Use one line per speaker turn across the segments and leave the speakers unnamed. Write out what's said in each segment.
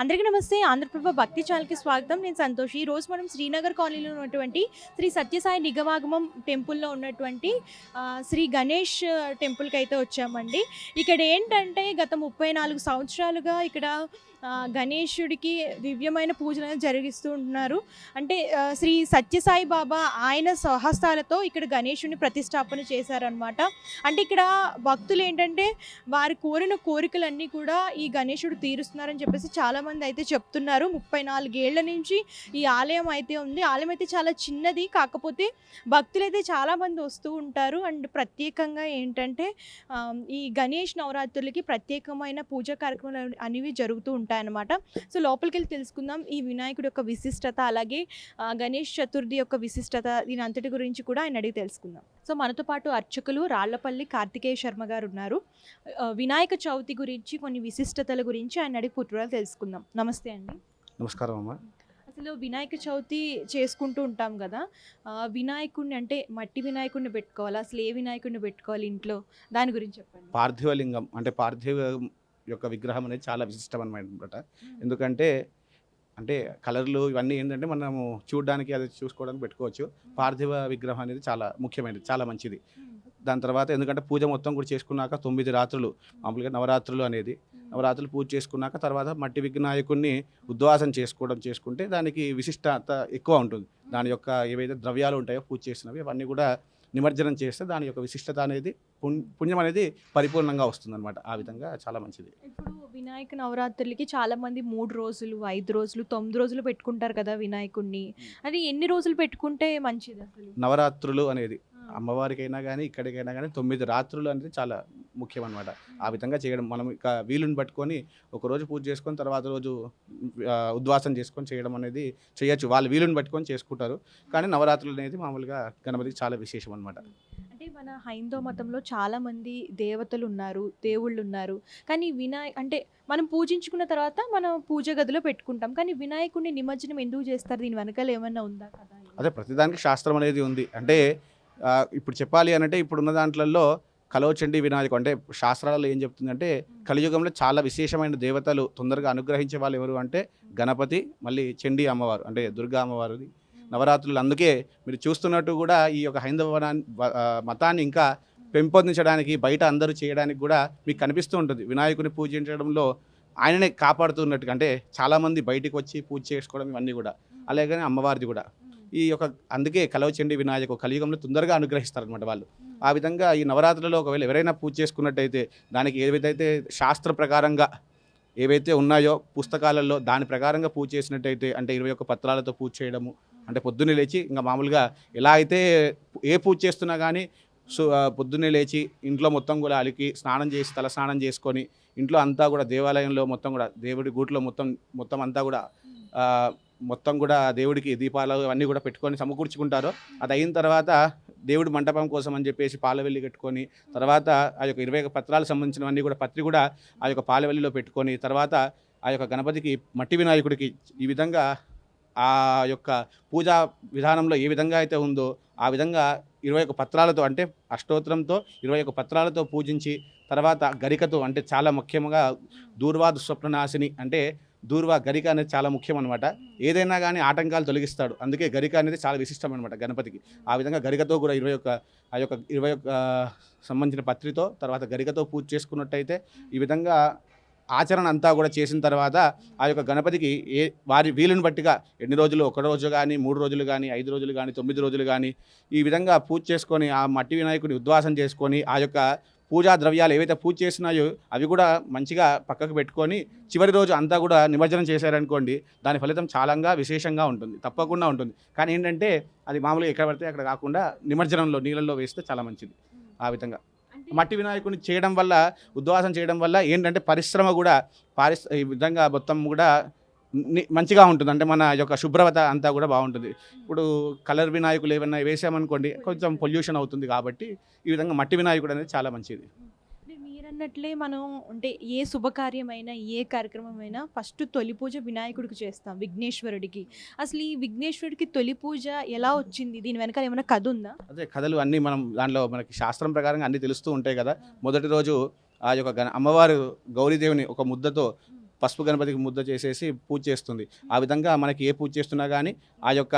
అందరికీ నమస్తే. ఆంధ్రప్రభ భక్తి ఛానల్కి స్వాగతం. నేను సంతోష్. ఈ రోజు మనం శ్రీనగర్ కాలనీలో ఉన్నటువంటి శ్రీ సత్యసాయి నిగమాగమం టెంపుల్లో ఉన్నటువంటి శ్రీ గణేష్ టెంపుల్కి అయితే వచ్చామండి. ఇక్కడ ఏంటంటే గత ముప్పై నాలుగు సంవత్సరాలుగా ఇక్కడ గణేశుడికి దివ్యమైన పూజలను జరిగిస్తూ ఉంటున్నారు. అంటే శ్రీ సత్యసాయి బాబా ఆయన స్వహస్తాలతో ఇక్కడ గణేశుడిని ప్రతిష్టాపన చేశారనమాట అంటే ఇక్కడ భక్తులు ఏంటంటే వారి కోరిన కోరికలన్నీ కూడా ఈ గణేశుడు తీరుస్తున్నారని చెప్పేసి చాలా మంది అయితే చెప్తున్నారు. ముప్పై నాలుగేళ్ళ నుంచి ఈ ఆలయం అయితే ఉంది. ఆలయం అయితే చాలా చిన్నది. కాకపోతే భక్తులు అయితే చాలామంది వస్తూ ఉంటారు. అండ్ ప్రత్యేకంగా ఏంటంటే ఈ గణేష్ నవరాత్రులకి ప్రత్యేకమైన పూజా కార్యక్రమాలు అనేవి జరుగుతూ ఉంటాయన్నమాట. సో లోపలికి వెళ్ళి తెలుసుకుందాం. ఈ వినాయకుడి యొక్క విశిష్టత అలాగే గణేష్ చతుర్థి యొక్క విశిష్టత దీని అంతటి గురించి కూడా ఆయన అడిగి తెలుసుకుందాం. సో మనతో పాటు అర్చకులు రాళ్ళపల్లి కార్తికేయ శర్మ గారు ఉన్నారు. వినాయక చవితి గురించి కొన్ని విశిష్టతల గురించి ఆయన అడిగి పుట్టురాలు తెలుసుకుందాం. నమస్తే అండి.
నమస్కారం అమ్మ.
అసలు వినాయక చవితి చేసుకుంటూ ఉంటాం కదా వినాయకుడిని అంటే మట్టి వినాయకుడిని పెట్టుకోవాలి? అసలు ఏ వినాయకుడిని పెట్టుకోవాలి ఇంట్లో? దాని గురించి చెప్పండి.
పార్థివ లింగం అంటే పార్థివ యొక్క విగ్రహం అనేది చాలా విశిష్టం అనమాట ఎందుకంటే అంటే కలర్లు ఇవన్నీ ఏంటంటే మనము చూడడానికి అది చూసుకోవడానికి పెట్టుకోవచ్చు. పార్థివ విగ్రహం అనేది చాలా ముఖ్యమైనది చాలా మంచిది. దాని తర్వాత ఎందుకంటే పూజ మొత్తం కూడా చేసుకున్నాక తొమ్మిది రాత్రులు మామూలుగా నవరాత్రులు అనేది. నవరాత్రులు పూజ చేసుకున్నాక తర్వాత మట్టి వినాయకుడిని ఉద్వాసం చేసుకోవడం చేసుకుంటే దానికి విశిష్టత ఎక్కువ ఉంటుంది. దాని యొక్క ఏవైతే ద్రవ్యాలు ఉంటాయో పూజ చేసినవి అవన్నీ కూడా నిమజ్జనం చేస్తే దాని యొక్క విశిష్టత అనేది పుణ్- పుణ్యం అనేది పరిపూర్ణంగా వస్తుందన్నమాట. ఆ విధంగా చాలా మంచిది.
ఇప్పుడు వినాయక నవరాత్రులకి చాలా మంది మూడు రోజులు ఐదు రోజులు తొమ్మిది రోజులు పెట్టుకుంటారు కదా వినాయకుడిని అది ఎన్ని రోజులు పెట్టుకుంటే మంచిది అసలు?
నవరాత్రులు అనేది అమ్మవారికైనా కానీ ఇక్కడికైనా కానీ తొమ్మిది రాత్రులు అనేది చాలా ముఖ్యం అనమాట ఆ విధంగా చేయడం మనం ఇక వీలుని పట్టుకొని ఒక రోజు పూజ చేసుకొని తర్వాత రోజు ఉద్వాసం చేసుకొని చేయడం అనేది చేయొచ్చు. వాళ్ళు వీలుని పట్టుకొని చేసుకుంటారు. కానీ నవరాత్రులు అనేది మామూలుగా గణపతికి చాలా విశేషం అనమాట
అంటే మన హైందవ మతంలో చాలా మంది దేవతలు ఉన్నారు దేవుళ్ళు ఉన్నారు కానీ వినాయ అంటే మనం పూజించుకున్న తర్వాత మనం పూజ గదిలో పెట్టుకుంటాం. కానీ వినాయకుడిని నిమజ్జనం ఎందుకు చేస్తారు? దీని వెనకాల ఏమన్నా ఉందా కదా?
అదే ప్రతిదానికి శాస్త్రం అనేది ఉంది. అంటే ఇప్పుడు చెప్పాలి అనంటే ఇప్పుడున్న దాంట్లలో కలవచండి వినాయకు అంటే శాస్త్రాలలో ఏం చెప్తుందంటే కలియుగంలో చాలా విశేషమైన దేవతలు తొందరగా అనుగ్రహించే వాళ్ళు ఎవరు అంటే గణపతి మళ్ళీ చండీ అమ్మవారు అంటే దుర్గా అమ్మవారిది. నవరాత్రులు అందుకే మీరు చూస్తున్నట్టు కూడా ఈ యొక్క హైందవనాన్ని మతాన్ని ఇంకా పెంపొందించడానికి బయట అందరూ చేయడానికి కూడా మీకు కనిపిస్తూ ఉంటుంది. వినాయకుని పూజించడంలో ఆయననే కాపాడుతున్నట్టుగా అంటే చాలామంది బయటికి వచ్చి పూజ చేసుకోవడం ఇవన్నీ కూడా. అలాగే అమ్మవారిది కూడా. ఈ యొక్క అందుకే కలవచండి వినాయకు కలియుగంలో తొందరగా అనుగ్రహిస్తారనమాట వాళ్ళు. ఆ విధంగా ఈ నవరాత్రులలో ఒకవేళ ఎవరైనా పూజ చేసుకున్నట్టయితే దానికి ఏదైతే శాస్త్ర ప్రకారంగా ఏవైతే ఉన్నాయో పుస్తకాలలో దాని ప్రకారంగా పూజ చేసినట్టయితే అంటే ఇరవై ఒక్క పత్రాలతో పూజ చేయడము అంటే పొద్దున్నే లేచి ఇంకా మామూలుగా ఎలా అయితే ఏ పూజ చేస్తున్నా కానీ సో పొద్దున్నే లేచి ఇంట్లో మొత్తం కూడా అలికి స్నానం చేసి తల స్నానం చేసుకొని ఇంట్లో అంతా కూడా దేవాలయంలో మొత్తం కూడా దేవుడి గూట్లో మొత్తం మొత్తం అంతా కూడా మొత్తం కూడా దేవుడికి దీపాలు అవన్నీ కూడా పెట్టుకొని సమకూర్చుకుంటారు. అది అయిన తర్వాత దేవుడి మంటపం కోసం అని చెప్పేసి పాలవెల్లి కట్టుకొని తర్వాత ఆ యొక్క ఇరవై ఒక పత్రాలకు సంబంధించినవన్నీ కూడా పత్రి కూడా ఆ యొక్క పాలవెల్లిలో పెట్టుకొని తర్వాత ఆ యొక్క గణపతికి మట్టి వినాయకుడికి ఈ విధంగా ఆ యొక్క పూజా విధానంలో ఏ విధంగా అయితే ఉందో ఆ విధంగా ఇరవై ఒక పత్రాలతో అంటే అష్టోత్తరంతో ఇరవై ఒక పత్రాలతో పూజించి తర్వాత గరికతో అంటే చాలా ముఖ్యంగా దూర్వాదు స్వప్ననాశిని అంటే దూర్వా గరిక అనేది చాలా ముఖ్యం అనమాట ఏదైనా కానీ ఆటంకాలు తొలగిస్తాడు. అందుకే గరిక అనేది చాలా విశిష్టం అనమాట గణపతికి. ఆ విధంగా గరికతో కూడా ఇరవై ఒక్క ఆ యొక్క ఇరవై ఒక్క సంబంధించిన పత్రితో తర్వాత గరికతో పూజ చేసుకున్నట్టయితే ఈ విధంగా ఆచరణ అంతా కూడా చేసిన తర్వాత ఆ యొక్క గణపతికి ఏ వారి వీలుని బట్టిగా ఎన్ని రోజులు? ఒక రోజు కానీ మూడు రోజులు కానీ ఐదు రోజులు కానీ తొమ్మిది రోజులు కానీ ఈ విధంగా పూజ చేసుకొని ఆ మట్టి వినాయకుడిని ఉద్వాసం చేసుకొని ఆ యొక్క పూజా ద్రవ్యాలు ఏవైతే పూజ చేసినాయో అవి కూడా మంచిగా పక్కకు పెట్టుకొని చివరి రోజు అంతా కూడా నిమజ్జనం చేశారనుకోండి దాని ఫలితం చాలాగా విశేషంగా ఉంటుంది తప్పకుండా ఉంటుంది. కానీ ఏంటంటే అది మామూలుగా ఎక్కడ పడితే అక్కడ కాకుండా నిమజ్జనంలో నీళ్ళల్లో వేస్తే చాలా మంచిది ఆ విధంగా. మట్టి వినాయకుడిని చేయడం వల్ల ఉద్వాసం చేయడం వల్ల ఏంటంటే పరిశ్రమ కూడా పారిశ్ ఈ విధంగా మొత్తం కూడా మంచిగా ఉంటుంది. అంటే మన యొక్క శుభ్రత అంతా కూడా బాగుంటుంది. ఇప్పుడు కలర్ వినాయకులు ఏమైనా వేసామనుకోండి కొంచెం పొల్యూషన్ అవుతుంది కాబట్టి ఈ విధంగా మట్టి వినాయకుడు అనేది చాలా మంచిది.
అంటే మీరన్నట్లే మనం అంటే ఏ శుభకార్యమైనా ఏ కార్యక్రమమైనా ఫస్ట్ తొలి పూజ వినాయకుడికి చేస్తాం విఘ్నేశ్వరుడికి. అసలు ఈ విఘ్నేశ్వరుడికి తొలి పూజ ఎలా వచ్చింది? దీని వెనకాల ఏమైనా కథ ఉందా?
అదే కథలు అన్నీ మనం దానిలో మనకి శాస్త్రం ప్రకారంగా అన్నీ తెలుస్తూ ఉంటాయి కదా. మొదటి రోజు ఆ యొక్క అమ్మవారు గౌరీదేవిని ఒక ముద్దతో పసుపు గణపతికి ముద్ద చేసేసి పూజ చేస్తుంది. ఆ విధంగా మనకి ఏ పూజ చేస్తున్నా కానీ ఆ యొక్క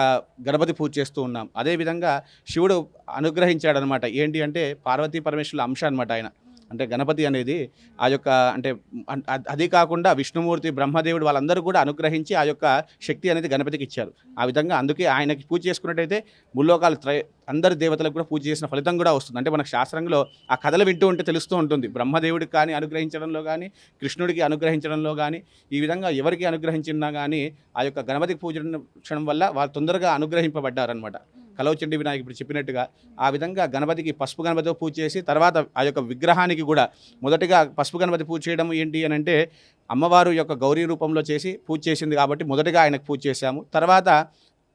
గణపతి పూజ చేస్తూ ఉన్నాం. అదేవిధంగా శివుడు అనుగ్రహించాడనమాట. ఏంటి అంటే పార్వతీ పరమేశ్వరుల అంశ అనమాట ఆయన. అంటే గణపతి అనేది ఆ యొక్క అంటే అది కాకుండా విష్ణుమూర్తి బ్రహ్మదేవుడు వాళ్ళందరూ కూడా అనుగ్రహించి ఆ యొక్క శక్తి అనేది గణపతికి ఇచ్చారు. ఆ విధంగా అందుకే ఆయనకి పూజ చేసుకున్నట్టయితే ముల్లోకాలు త్రయ అందరి దేవతలకు కూడా పూజ చేసిన ఫలితం కూడా వస్తుంది. అంటే మనకు శాస్త్రంలో ఆ కథలు వింటూ ఉంటే తెలుస్తూ ఉంటుంది. బ్రహ్మదేవుడికి కానీ అనుగ్రహించడంలో కానీ కృష్ణుడికి అనుగ్రహించడంలో కానీ ఈ విధంగా ఎవరికి అనుగ్రహించినా కానీ ఆ యొక్క గణపతికి పూజించడం వల్ల వాళ్ళు తొందరగా అనుగ్రహింపబడ్డారనమాట కలవచండి వినాయక ఇప్పుడు చెప్పినట్టుగా ఆ విధంగా గణపతికి పసుపు గణపతితో పూజ చేసి తర్వాత ఆ యొక్క విగ్రహానికి కూడా మొదటిగా పసుపు గణపతి పూజ చేయడం ఏంటి అని అంటే అమ్మవారు యొక్క గౌరీ రూపంలో చేసి పూజ చేసింది కాబట్టి మొదటగా ఆయనకు పూజ చేశాము. తర్వాత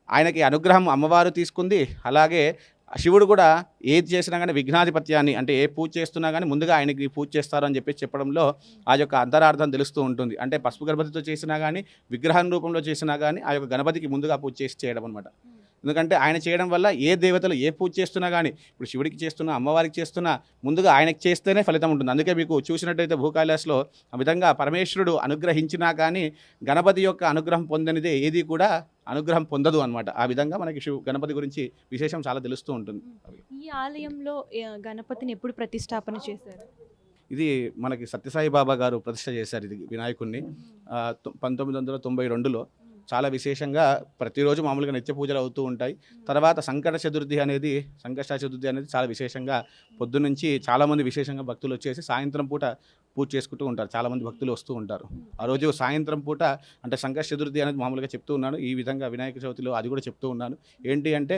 ఆయనకి అనుగ్రహం అమ్మవారు తీసుకుంది. అలాగే శివుడు కూడా ఏది చేసినా కానీ విఘ్నాధిపత్యాన్ని అంటే ఏ పూజ చేస్తున్నా కానీ ముందుగా ఆయనకి పూజ చేస్తారని చెప్పి చెప్పడంలో ఆ యొక్క అంతరార్థం తెలుస్తూ ఉంటుంది. అంటే పసుపు గణపతితో చేసినా కానీ విగ్రహం రూపంలో చేసినా కానీ ఆ యొక్క గణపతికి ముందుగా పూజ చేసి చేయడం అనమాట ఎందుకంటే ఆయన చేయడం వల్ల ఏ దేవతలు ఏ పూజ చేస్తున్నా కానీ ఇప్పుడు శివుడికి చేస్తున్నా అమ్మవారికి చేస్తున్నా ముందుగా ఆయనకి చేస్తేనే ఫలితం ఉంటుంది. అందుకే మీకు చూసినట్టయితే భూకైలాస్లో ఆ విధంగా పరమేశ్వరుడు అనుగ్రహించినా కానీ గణపతి యొక్క అనుగ్రహం పొందనిదే ఏది కూడా అనుగ్రహం పొందదు అనమాట ఆ విధంగా మనకి శివ గణపతి గురించి విశేషం చాలా తెలుస్తూ ఉంటుంది.
ఈ ఆలయంలో గణపతిని ఎప్పుడు ప్రతిష్టాపన చేశారు?
ఇది మనకి సత్యసాయి బాబా గారు ప్రతిష్ట చేశారు ఇది వినాయకుడిని పంతొమ్మిది వందల తొంభై రెండులో. చాలా విశేషంగా ప్రతిరోజు మామూలుగా నిత్య పూజలు అవుతూ ఉంటాయి. తర్వాత సంకట చతుర్థి అనేది సంకష్ట చతుర్థి అనేది చాలా విశేషంగా పొద్దునుంచి చాలామంది విశేషంగా భక్తులు వచ్చేసి సాయంత్రం పూట పూజ చేసుకుంటూ ఉంటారు. చాలామంది భక్తులు వస్తూ ఉంటారు. ఆ రోజు సాయంత్రం పూట అంటే సంకష్ట చతుర్థి అనేది మామూలుగా చెప్తూ ఉన్నాను. ఈ విధంగా వినాయక చవితిలో అది కూడా చెప్తూ ఉన్నాను. ఏంటి అంటే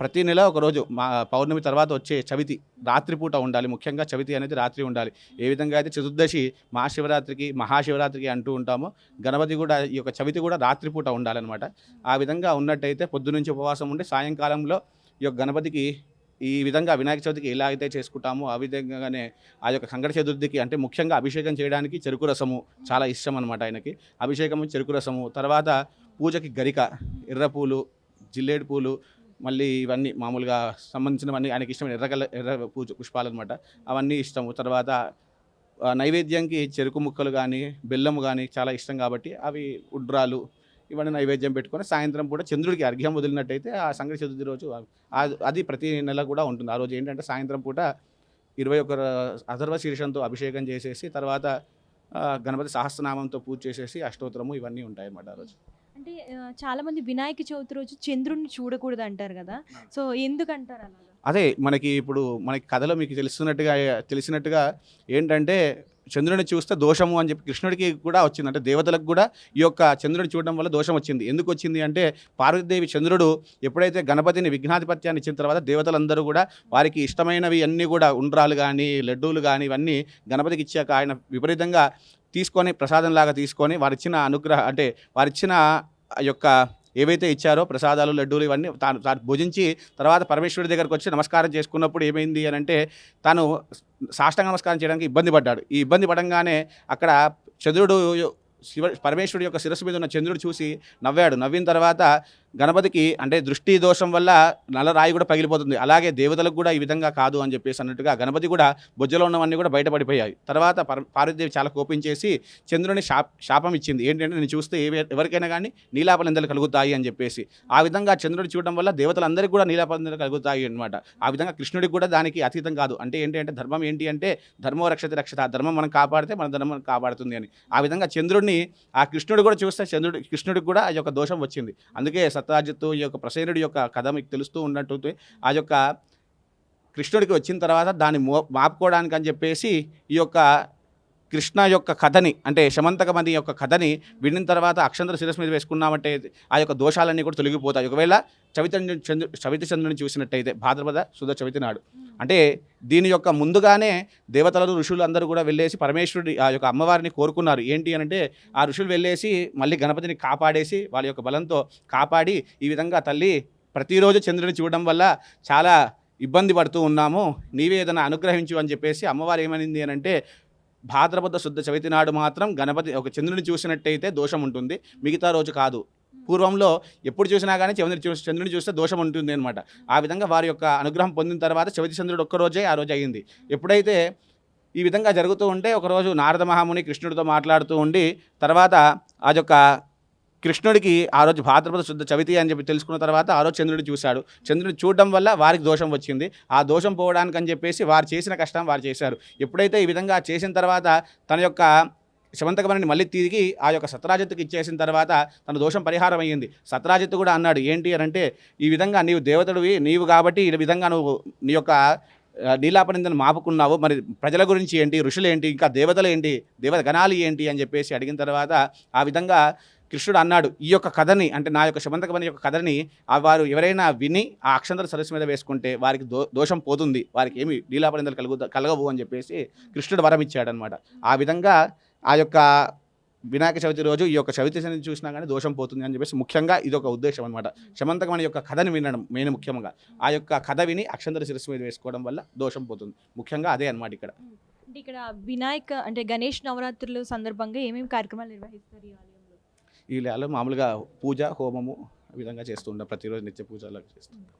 ప్రతి నెల ఒక రోజు మా పౌర్ణమి తర్వాత వచ్చే చవితి రాత్రిపూట ఉండాలి. ముఖ్యంగా చవితి అనేది రాత్రి ఉండాలి. ఏ విధంగా అయితే చతుర్దశి మహాశివరాత్రికి మహాశివరాత్రికి అంటూ ఉంటామో గణపతి కూడా ఈ యొక్క చవితి కూడా రాత్రిపూట ఉండాలన్నమాట. ఆ విధంగా ఉన్నట్టయితే పొద్దునుంచి ఉపవాసం ఉండి సాయంకాలంలో ఈ యొక్క గణపతికి ఈ విధంగా వినాయక చవితికి ఎలా అయితే చేసుకుంటామో ఆ విధంగానే ఆ యొక్క సంకట చతుర్థికి అంటే ముఖ్యంగా అభిషేకం చేయడానికి చెరుకు రసము చాలా ఇష్టం అనమాట ఆయనకి. అభిషేకం చెరుకు రసము తర్వాత పూజకి గరిక ఎర్ర పూలు జిల్లేడు పూలు మళ్ళీ ఇవన్నీ మామూలుగా సంబంధించినవన్నీ ఆయనకి ఇష్టమైన ఎర్రగల ఎర్ర పూజ పుష్పాలు అనమాట అవన్నీ ఇష్టము. తర్వాత నైవేద్యంకి చెరుకు ముక్కలు కానీ బెల్లము కానీ చాలా ఇష్టం కాబట్టి అవి ఉడ్రాలు ఇవన్నీ నైవేద్యం పెట్టుకొని సాయంత్రం పూట చంద్రుడికి అర్ఘ్యం వదిలినట్టయితే ఆ సంక్రాంతి చతుర్థి రోజు అది ప్రతి నెల కూడా ఉంటుంది. ఆ రోజు ఏంటంటే సాయంత్రం పూట ఇరవై ఒక అథర్వ శీర్షంతో అభిషేకం చేసేసి తర్వాత గణపతి సహస్రనామంతో పూజ చేసేసి అష్టోత్తరము ఇవన్నీ ఉంటాయి అన్నమాట ఆ రోజు.
అంటే చాలా మంది వినాయక చవితి రోజు చంద్రుడిని చూడకూడదు అంటారు కదా సో ఎందుకు అంటారు అలాగా
అదే మనకి ఇప్పుడు మనకి కథలో మీకు తెలుస్తున్నట్టుగా తెలిసినట్టుగా ఏంటంటే చంద్రుడిని చూస్తే దోషము అని చెప్పి కృష్ణుడికి కూడా వచ్చింది అంటే దేవతలకు కూడా ఈ యొక్క చంద్రుడిని చూడడం వల్ల దోషం వచ్చింది. ఎందుకు వచ్చింది అంటే పార్వతీదేవి చంద్రుడు ఎప్పుడైతే గణపతిని విఘ్నాధిపత్యాన్ని ఇచ్చిన తర్వాత దేవతలందరూ కూడా వారికి ఇష్టమైనవి అన్నీ కూడా ఉండ్రాలు కానీ లడ్డూలు కానీ ఇవన్నీ గణపతికి ఇచ్చాక ఆయన విపరీతంగా తీసుకొని ప్రసాదంలాగా తీసుకొని వారిచ్చిన అనుగ్రహ అంటే వారిచ్చిన యొక్క ఏవైతే ఇచ్చారో ప్రసాదాలు లడ్డూలు ఇవన్నీ తాను తాను భుజించి తర్వాత పరమేశ్వరుడి దగ్గరకు వచ్చి నమస్కారం చేసుకున్నప్పుడు ఏమైంది అని అంటే తాను సాష్టాంగ నమస్కారం చేయడానికి ఇబ్బంది పడ్డాడు. ఈ ఇబ్బంది పడంగానే అక్కడ చంద్రుడు శివ పరమేశ్వరుడు యొక్క శిరస్సు మీద ఉన్న చంద్రుడు చూసి నవ్వాడు. నవ్విన తర్వాత గణపతికి అంటే దృష్టి దోషం వల్ల నల్ల రాయి కూడా పగిలిపోతుంది. అలాగే దేవతలకు కూడా ఈ విధంగా కాదు అని చెప్పేసి అన్నట్టుగా గణపతి కూడా బొజ్జలో ఉన్నవన్నీ కూడా బయటపడిపోయాయి. తర్వాత పార్వతీదేవి చాలా కోపించేసి చంద్రుని శా శాపం ఇచ్చింది. ఏంటంటే నేను చూస్తే ఎవరికైనా కానీ నీలాపలిందలు కలుగుతాయి అని చెప్పేసి. ఆ విధంగా చంద్రుడు చూడడం వల్ల దేవతలందరికీ కూడా నీలాపలిందలు కలుగుతాయి అనమాట ఆ విధంగా కృష్ణుడికి కూడా దానికి అతీతం కాదు. అంటే ఏంటి అంటే ధర్మం ఏంటి అంటే ధర్మో రక్షత రక్షత ఆ ధర్మం మనం కాపాడితే మన ధర్మం కాపాడుతుంది అని. ఆ విధంగా చంద్రుడిని ఆ కృష్ణుడు కూడా చూస్తే చంద్రుడు కృష్ణుడికి కూడా ఆ యొక్క దోషం వచ్చింది. అందుకే సత్ భరతరాజుతో ఈ యొక్క ప్రసేనుడి యొక్క కథ మీకు తెలుస్తూ ఉన్నట్టు ఆ యొక్క కృష్ణుడికి వచ్చిన తర్వాత దాన్ని మో మాపుకోవడానికి అని చెప్పేసి ఈ యొక్క కృష్ణ యొక్క కథని అంటే శమంతకమది యొక్క కథని విన్న తర్వాత అక్షంతర శిరస్సు మీద వేసుకున్నామంటే ఆ యొక్క దోషాలన్నీ కూడా తొలగిపోతాయి. ఒకవేళ చవితి చంద్రు చవితి చంద్రుని చూసినట్టయితే భాద్రపద శుద్ధ చవితి నాడు. అంటే దీని యొక్క ముందుగానే దేవతలు ఋషులు అందరూ కూడా వెళ్ళేసి పరమేశ్వరుడి ఆ యొక్క అమ్మవారిని కోరుకున్నారు. ఏంటి అంటే ఆ ఋషులు వెళ్ళేసి మళ్ళీ గణపతిని కాపాడేసి వాళ్ళ యొక్క బలంతో కాపాడి ఈ విధంగా తల్లి ప్రతిరోజు చంద్రుని చూడడం వల్ల చాలా ఇబ్బంది పడుతూ ఉన్నాము. నీవే ఏదైనా అనుగ్రహించు అని చెప్పేసి అమ్మవారు ఏమనింది అని అంటే భాద్రపద శుద్ధ చవితి నాడు మాత్రం గణపతి ఒక చంద్రుని చూసినట్టయితే దోషం ఉంటుంది. మిగతా రోజు కాదు. పూర్వంలో ఎప్పుడు చూసినా కానీ చంద్రుని చూసి చంద్రుని చూస్తే దోషం ఉంటుంది అనమాట ఆ విధంగా వారి యొక్క అనుగ్రహం పొందిన తర్వాత చవితి చంద్రుడు ఒక్కరోజే ఆ రోజు అయ్యింది ఎప్పుడైతే ఈ విధంగా జరుగుతూ ఉంటే ఒకరోజు నారద మహాముని కృష్ణుడితో మాట్లాడుతూ ఉండి తర్వాత ఆ యొక్క కృష్ణుడికి ఆ రోజు భాద్రపద శుద్ధ చవితి అని చెప్పి తెలుసుకున్న తర్వాత ఆ రోజు చంద్రుడిని చూశాడు. చంద్రుడిని చూడడం వల్ల వారికి దోషం వచ్చింది. ఆ దోషం పోవడానికి అని చెప్పేసి వారు చేసిన కష్టం వారు చేశారు. ఎప్పుడైతే ఈ విధంగా చేసిన తర్వాత తన యొక్క శమంతకమణిని మళ్ళీ తిరిగి ఆ యొక్క సత్రాజిత్తుకి ఇచ్చేసిన తర్వాత తన దోషం పరిహారం అయ్యింది. సత్రాజిత్తు కూడా అన్నాడు ఏంటి అని అంటే ఈ విధంగా నీవు దేవతడివి నీవు కాబట్టి ఈ విధంగా నువ్వు నీ యొక్క నీలాపనిందని మాపుకున్నావు. మరి ప్రజల గురించి ఏంటి ఋషులు ఏంటి ఇంకా దేవతలు ఏంటి దేవత గణాలు ఏంటి? అని చెప్పేసి అడిగిన తర్వాత ఆ విధంగా కృష్ణుడు అన్నాడు ఈ యొక్క కథని అంటే నా యొక్క శమంతకమణి యొక్క కథని ఆ వారు ఎవరైనా విని ఆ అక్షంతర సరస్సు మీద వేసుకుంటే వారికి దో దోషం పోతుంది. వారికి ఏమి లీలాపరిందలు కలుగు కలగవు అని చెప్పేసి కృష్ణుడు వరం ఇచ్చాడనమాట ఆ విధంగా ఆ యొక్క వినాయక చవితి రోజు ఈ యొక్క చవితి శని చూసినా కానీ దోషం పోతుంది అని చెప్పేసి ముఖ్యంగా ఇది ఒక ఉద్దేశం అనమాట శమంతకమణి యొక్క కథని వినడం మెయిన్ ముఖ్యంగా. ఆ యొక్క కథ విని అక్షంతర శిరస్సు మీద వేసుకోవడం వల్ల దోషం పోతుంది. ముఖ్యంగా అదే అనమాట ఇక్కడ.
ఇక్కడ వినాయక అంటే గణేష్ నవరాత్రుల సందర్భంగా ఏమేమి కార్యక్రమాలు నిర్వహిస్తారు ఈ ఆలయంలో
నెలలో మామూలుగా పూజ హోమము విధంగా చేస్తూ ఉంటాం. ప్రతిరోజు నిత్య పూజ అలా చేస్తుంటాం